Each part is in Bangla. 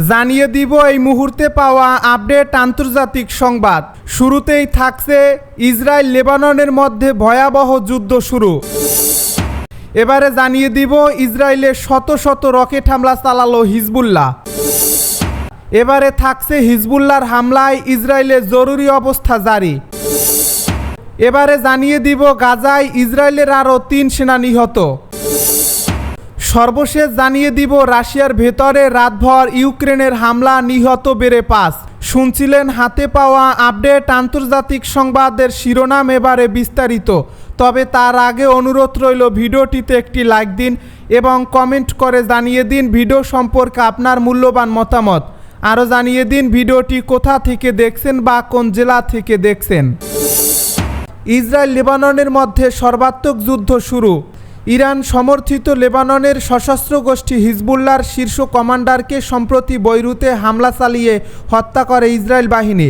জানিয়ে দিব এই মুহূর্তে পাওয়া আপডেট আন্তর্জাতিক সংবাদ। শুরুতেই থাকছে ইসরায়েল লেবাননের মধ্যে ভয়াবহ যুদ্ধ শুরু। এবারে জানিয়ে দিব ইসরায়েলের শত শত রকেট হামলা চালালো হিজবুল্লাহ। এবারে থাকছে হিজবুল্লার হামলায় ইসরায়েলের জরুরি অবস্থা জারি। এবারে জানিয়ে দিব গাজায় ইসরায়েলের আরও তিন সেনা নিহত। সর্বশেষ জানিয়ে দিব, রাশিয়ার ভেতরে রাতভর ইউক্রেনের হামলা নিহত বেড়ে পাস শুনছিলেন হাতে পাওয়া আপডেট আন্তর্জাতিক সংবাদের শিরোনাম এবারে বিস্তারিত। তবে তার আগে অনুরোধ রইল, ভিডিওটিতে একটি লাইক দিন এবং কমেন্ট করে জানিয়ে দিন ভিডিও সম্পর্কে আপনার মূল্যবান মতামত। আরও জানিয়ে দিন ভিডিওটি কোথা থেকে দেখছেন বা কোন জেলা থেকে দেখছেন। ইসরায়েল লেবাননের মধ্যে সর্বাত্মক যুদ্ধ শুরু। ইরান সমর্থিত লেবাননের সশস্ত্র গোষ্ঠী হিজবুল্লার শীর্ষ কমান্ডারকে সম্প্রতি বৈরুতে হামলা চালিয়ে হত্যা করে ইসরায়েল বাহিনী।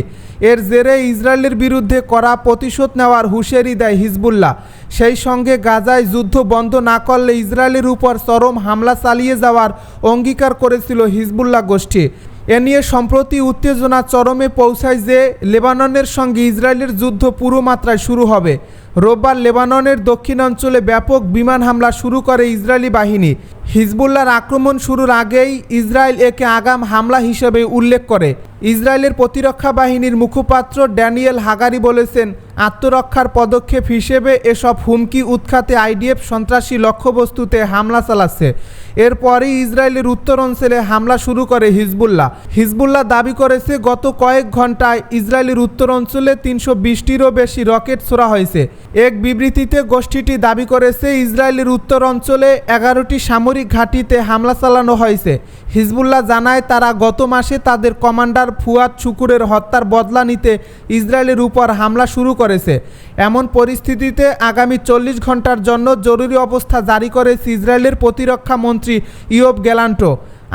এর জেরে ইসরায়েলের বিরুদ্ধে করা প্রতিশোধ নেওয়ার হুঁশিয়ারি দেয় হিজবুল্লাহ। সেই সঙ্গে গাজায় যুদ্ধ বন্ধ না করলে ইসরায়েলের উপর চরম হামলা চালিয়ে যাওয়ার অঙ্গীকার করেছিল হিজবুল্লাহ গোষ্ঠী। এ নিয়ে সম্প্রতি উত্তেজনা চরমে পৌঁছায় যে লেবাননের সঙ্গে ইসরায়েলের যুদ্ধ পুরো মাত্রায় শুরু হবে। রোববার লেবাননের দক্ষিণাঞ্চলে ব্যাপক বিমান হামলা শুরু করে ইসরায়েলি বাহিনী। হিজবুল্লাহর আক্রমণ শুরুর আগেই ইসরায়েল একে আগাম হামলা হিসেবে উল্লেখ করে। ইসরায়েলের প্রতিরক্ষা বাহিনীর মুখপাত্র ড্যানিয়েল হাগারি বলেছেন আত্মরক্ষার পদক্ষেপ হিসেবে এসব হুমকি উৎখাতে আইডিএফ সন্ত্রাসী লক্ষ্যবস্তুতে হামলা চালাচ্ছে। এরপরই ইসরায়েলের উত্তর অঞ্চলে হামলা শুরু করে হিজবুল্লাহ। হিজবুল্লাহ দাবি করেছে, গত কয়েক ঘন্টায় ইসরায়েলের উত্তর অঞ্চলে তিনশো বিশটিরও বেশি রকেট ছোড়া হয়েছে। এক বিবৃতিতে গোষ্ঠীটি দাবি করেছে, ইসরায়েলের উত্তর অঞ্চলে এগারোটি সামরিক ঘাঁটিতে হামলা চালানো হয়েছে। হিজবুল্লাহ জানায়, তারা গত মাসে তাদের কমান্ডার ফুয়াদ শুকুরের হত্যার বদলা নিতে ইসরায়েলের উপর হামলা শুরু করেছে। এমন পরিস্থিতিতে আগামী চল্লিশ ঘণ্টার জন্য জরুরি অবস্থা জারি করেছে ইসরায়েলের প্রতিরক্ষা মন্ত্রী ইয়ব গ্যালান্টো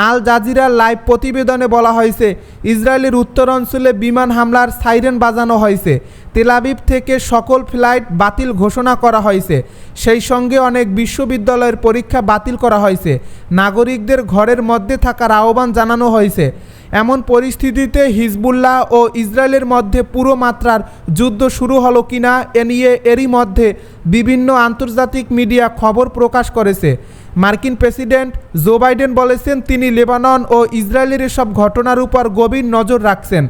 আল জাজিরার লাইভ প্রতিবেদনে বলা হয়েছে, ইসরায়েলের উত্তর অঞ্চলে বিমান হামলার সাইরেন বাজানো হয়েছে। তেলাবিব থেকে সকল ফ্লাইট বাতিল ঘোষণা করা হয়েছে। সেই সঙ্গে অনেক বিশ্ববিদ্যালয়ের পরীক্ষা বাতিল করা হয়েছে। নাগরিকদের ঘরের মধ্যে থাকার আহ্বান জানানো হয়েছে। এমন পরিস্থিতিতে হিজবুল্লাহ ও ইসরায়েলের মধ্যে পুরো মাত্রার যুদ্ধ শুরু হলো কিনা এ নিয়ে এরই মধ্যে বিভিন্ন আন্তর্জাতিক মিডিয়া খবর প্রকাশ করেছে। মার্কিন প্রেসিডেন্ট জো বাইডেন বলেছেন, তিনি লেবানন ও ইসরায়েলের এসব ঘটনার উপর গভীর নজর রাখছেন।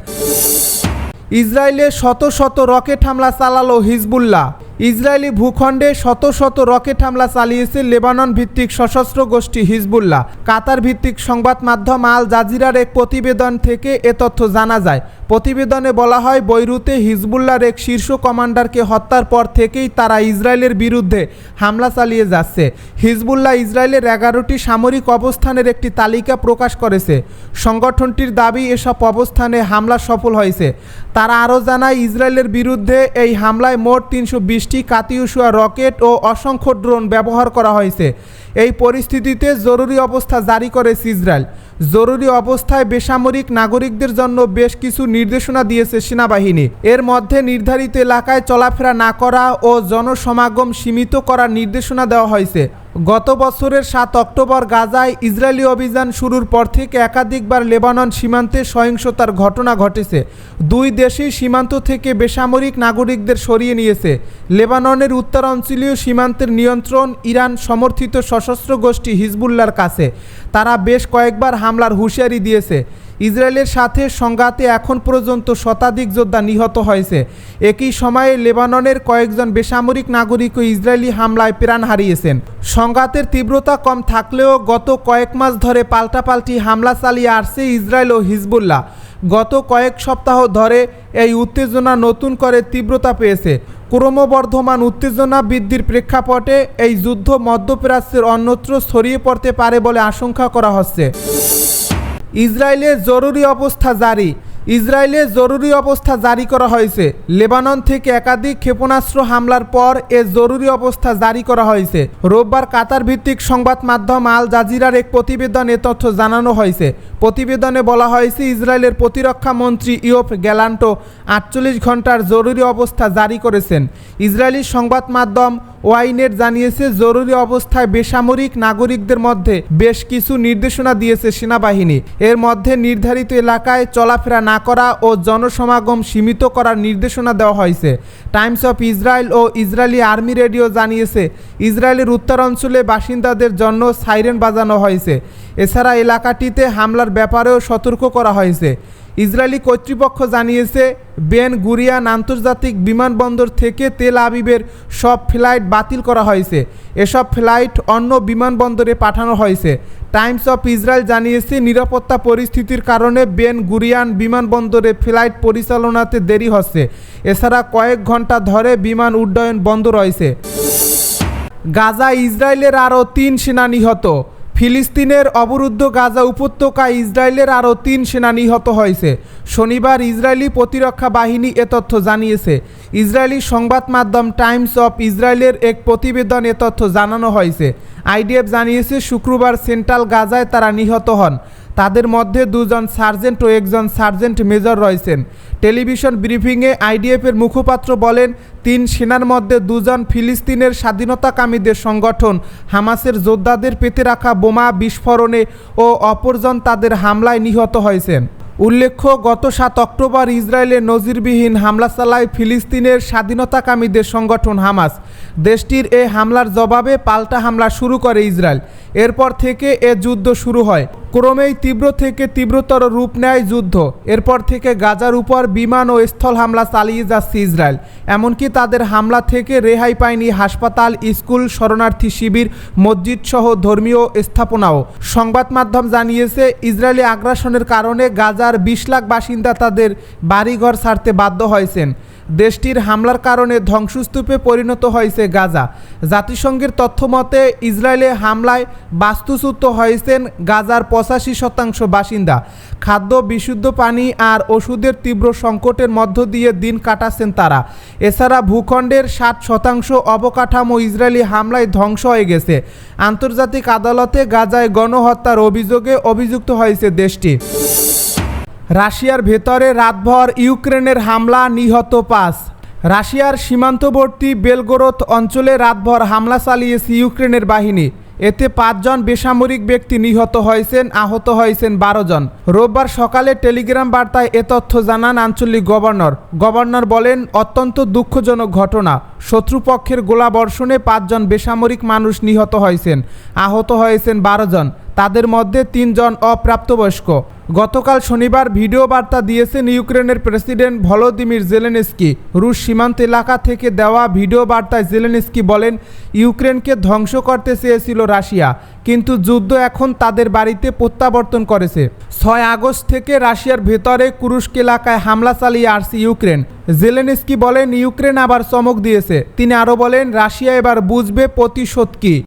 ইসরায়েলে শত শত রকেট হামলা চালালো হিজবুল্লাহ। ইসরায়েলি ভূখণ্ডে শত শত রকেট হামলা চালিয়েছে লেবানন ভিত্তিক সশস্ত্র গোষ্ঠী হিজবুল্লাহ। কাতার ভিত্তিক সংবাদ মাধ্যম আল জাজিরার এক প্রতিবেদন থেকে এ তথ্য জানা যায়। প্রতিবেদনে বলা হয়, বৈরুতে হিজবুল্লাহর এক শীর্ষ কমান্ডারকে হত্যার পর থেকেই তারা ইসরায়েলের বিরুদ্ধে হামলা চালিয়ে যাচ্ছে। হিজবুল্লাহ ইসরায়েলের এগারোটি সামরিক অবস্থানের একটি তালিকা প্রকাশ করেছে। সংগঠনটির দাবি, এসব অবস্থানে হামলা সফল হয়েছে। তারা আরও জানায়, ইসরায়েলের বিরুদ্ধে এই হামলায় মোট তিনশো বিশটি কাতিউসুয়া রকেট ও অসংখ্য ড্রোন ব্যবহার করা হয়েছে। এই পরিস্থিতিতে জরুরি অবস্থা জারি করেছে ইসরায়েল। জরুরি অবস্থায় বেসামরিক নাগরিকদের জন্য বেশ কিছু নির্দেশনা দিয়েছে সেনাবাহিনী। এর মধ্যে নির্ধারিত এলাকায় চলাফেরা না করা ও জনসমাগম সীমিত করার নির্দেশনা দেওয়া হয়েছে। গত বছরের সাত অক্টোবর গাজায় ইসরায়েলি অভিযান শুরুর পর থেকে একাধিকবার লেবানন সীমান্তে সহিংসতার ঘটনা ঘটেছে। দুই দেশই সীমান্ত থেকে বেসামরিক নাগরিকদের সরিয়ে নিয়েছে। লেবাননের উত্তরাঞ্চলীয় সীমান্তের নিয়ন্ত্রণ ইরান সমর্থিত সশস্ত্র গোষ্ঠী হিজবুল্লার কাছে। তারা বেশ কয়েকবার হামলার হুঁশিয়ারি দিয়েছে। ইসরায়েলের সাথে সংঘাতে এখন পর্যন্ত শতাধিক যোদ্ধা নিহত হয়েছে। একই সময়ে লেবাননের কয়েকজন বেসামরিক নাগরিকও ইসরায়েলি হামলায় প্রাণ হারিয়েছেন। সংঘাতের তীব্রতা কম থাকলেও গত কয়েক মাস ধরে পাল্টাপাল্টি হামলা চালিয়ে আসছে ইসরায়েল ও হিজবুল্লাহ। গত কয়েক সপ্তাহ ধরে এই উত্তেজনা নতুন করে তীব্রতা পেয়েছে। ক্রমবর্ধমান উত্তেজনা বৃদ্ধির প্রেক্ষাপটে এই যুদ্ধ মধ্যপ্রাচ্যের অন্যত্র ছড়িয়ে পড়তে পারে বলে আশঙ্কা করা হচ্ছে। ইসরায়েলের জরুরি অবস্থা জারি। ইসরায়েলে জরুরি অবস্থা জারি করা হয়েছে। লেবানন থেকে একাধিক ক্ষেপণাস্ত্র হামলার পর এ জরুরি অবস্থা জারি করা হয়েছে। রোববার কাতার ভিত্তিক সংবাদ মাধ্যম আল জাজিরার এক প্রতিবেদনে এ তথ্য জানানো হয়েছে। প্রতিবেদনে বলা হয়েছে, ইসরায়েলের প্রতিরক্ষা মন্ত্রী ইয়োপ গ্যালান্টো আটচল্লিশ ঘণ্টার জরুরি অবস্থা জারি করেছেন। ইসরায়েলি সংবাদ মাধ্যম ওয়াইনেট জানিয়েছে, জরুরি অবস্থায় বেসামরিক নাগরিকদের মধ্যে বেশ কিছু নির্দেশনা দিয়েছে সেনাবাহিনী। এর মধ্যে নির্ধারিত এলাকায় চলাফেরা না করা ও জনসমাগম সীমিত করার নির্দেশনা দেওয়া হয়েছে। টাইমস অফ ইসরায়েল ও ইসরায়েলি আর্মি রেডিও জানিয়েছে, ইসরায়েলের উত্তরাঞ্চলে বাসিন্দাদের জন্য সাইরেন বাজানো হয়েছে। এছাড়া এলাকাটিতে হামলার ব্যাপারেও সতর্ক করা হয়েছে। ইসরায়েলি কর্তৃপক্ষ জানিয়েছে, বেন গুরিয়ান আন্তর্জাতিক বিমানবন্দর থেকে তেল আবিবের সব ফ্লাইট বাতিল করা হয়েছে। এসব ফ্লাইট অন্য বিমানবন্দরে পাঠানো হয়েছে। টাইমস অফ ইসরায়েল জানিয়েছে, নিরাপত্তা পরিস্থিতির কারণে বেন গুরিয়ান বিমানবন্দরে ফ্লাইট পরিচালনাতে দেরি হচ্ছে। এছাড়া কয়েক ঘণ্টা ধরে বিমান উড্ডয়ন বন্ধ রয়েছে। গাজা ইসরায়েলের আরও তিন সেনা নিহত। ফিলিস্তিনের অবরুদ্ধ গাজা উপত্যকায় ইসরায়েলের আরও তিন সেনা নিহত হয়েছে। শনিবার ইসরায়েলি প্রতিরক্ষা বাহিনী এ তথ্য জানিয়েছে। ইসরায়েলি সংবাদ মাধ্যম টাইমস অফ ইসরায়েলের এক প্রতিবেদন এ তথ্য জানানো হয়েছে। আইডিএফ জানিয়েছে, শুক্রবার সেন্ট্রাল গাজায় তারা নিহত হন। তাদের মধ্যে দুজন সার্জেন্ট ও একজন সার্জেন্ট মেজর রয়েছেন। টেলিভিশন ব্রিফিংয়ে আইডিএফের মুখপাত্র বলেন, তিন সেনার মধ্যে দুজন ফিলিস্তিনের স্বাধীনতাকামীদের সংগঠন, হামাসের যোদ্ধাদের পেতে রাখা বোমা বিস্ফোরণে ও অপরজন তাদের হামলায় নিহত হয়েছেন। উল্লেখ্য, গত সাত অক্টোবর ইসরায়েলের নজিরবিহীন হামলা চালায় ফিলিস্তিনের স্বাধীনতাকামীদের সংগঠন হামাস। দেশটির এ হামলার জবাবে পাল্টা হামলা শুরু করে ইসরায়েল। এরপর থেকে এ যুদ্ধ শুরু হয়। ক্রমেই তীব্র থেকে তীব্রতর রূপ নেয় যুদ্ধ। এরপর থেকে গাজার উপর বিমান ও স্থল হামলা চালিয়ে যাচ্ছে ইসরায়েল। এমনকি তাদের হামলা থেকে রেহাই পায়নি হাসপাতাল, স্কুল, শরণার্থী শিবির, মসজিদ সহ ধর্মীয় স্থাপনাও। সংবাদ মাধ্যম জানিয়েছে, ইসরায়েলি আগ্রাসনের কারণে গাজার বিশ লাখ বাসিন্দা তাদের বাড়িঘর ছাড়তে বাধ্য হয়েছেন। দেশটির হামলার কারণে ধ্বংসস্তূপে পরিণত হয়েছে গাজা। জাতিসংঘের তথ্য মতে ইসরায়েলে হামলায় বাস্তুচ্যুত হয়েছেন গাজার পঁচাশি শতাংশ বাসিন্দা। খাদ্য, বিশুদ্ধ পানি আর ওষুধের তীব্র সংকটের মধ্য দিয়ে দিন কাটাচ্ছেন তারা। এছাড়া ভূখণ্ডের ষাট শতাংশ অবকাঠামো ইসরায়েলি হামলায় ধ্বংস হয়ে গেছে। আন্তর্জাতিক আদালতে গাজায় গণহত্যার অভিযোগে অভিযুক্ত হয়েছে দেশটি। রাশিয়ার ভেতরে রাতভর ইউক্রেনের হামলা নিহত পাঁচ। রাশিয়ার সীমান্তবর্তী বেলগোরোদ অঞ্চলে রাতভর হামলা চালিয়েছে ইউক্রেনের বাহিনী। এতে পাঁচজন বেসামরিক ব্যক্তি নিহত হয়েছেন, আহত হয়েছেন বারো জন। রোববার সকালে টেলিগ্রাম বার্তায় এ তথ্য জানান আঞ্চলিক গভর্নর। গভর্নর বলেন, অত্যন্ত দুঃখজনক ঘটনা। শত্রুপক্ষের গোলাবর্ষণে পাঁচজন বেসামরিক মানুষ নিহত হয়েছেন, আহত হয়েছেন বারো জন। তাদের মধ্যে তিনজন অপ্রাপ্তবয়স্ক। গতকাল শনিবার ভিডিও বার্তা দিয়েছেন ইউক্রেনের প্রেসিডেন্ট ভলোদিমির জেলেনস্কি। রুশ সীমান্ত এলাকা থেকে দেওয়া ভিডিও বার্তায় জেলেনস্কি বলেন, ইউক্রেনকে ধ্বংস করতে চেয়েছিল রাশিয়া, কিন্তু যুদ্ধ এখন তাদের বাড়িতে প্রত্যাবর্তন করেছে। ছয় আগস্ট থেকে রাশিয়ার ভেতরে কুরুস্ক এলাকায় হামলা চালিয়ে আসছে ইউক্রেন। জেলেনস্কি বলেন, ইউক্রেন আবার চমক দিয়েছে। তিনি আরও বলেন, রাশিয়া এবার বুঝবে প্রতিশোধ কী।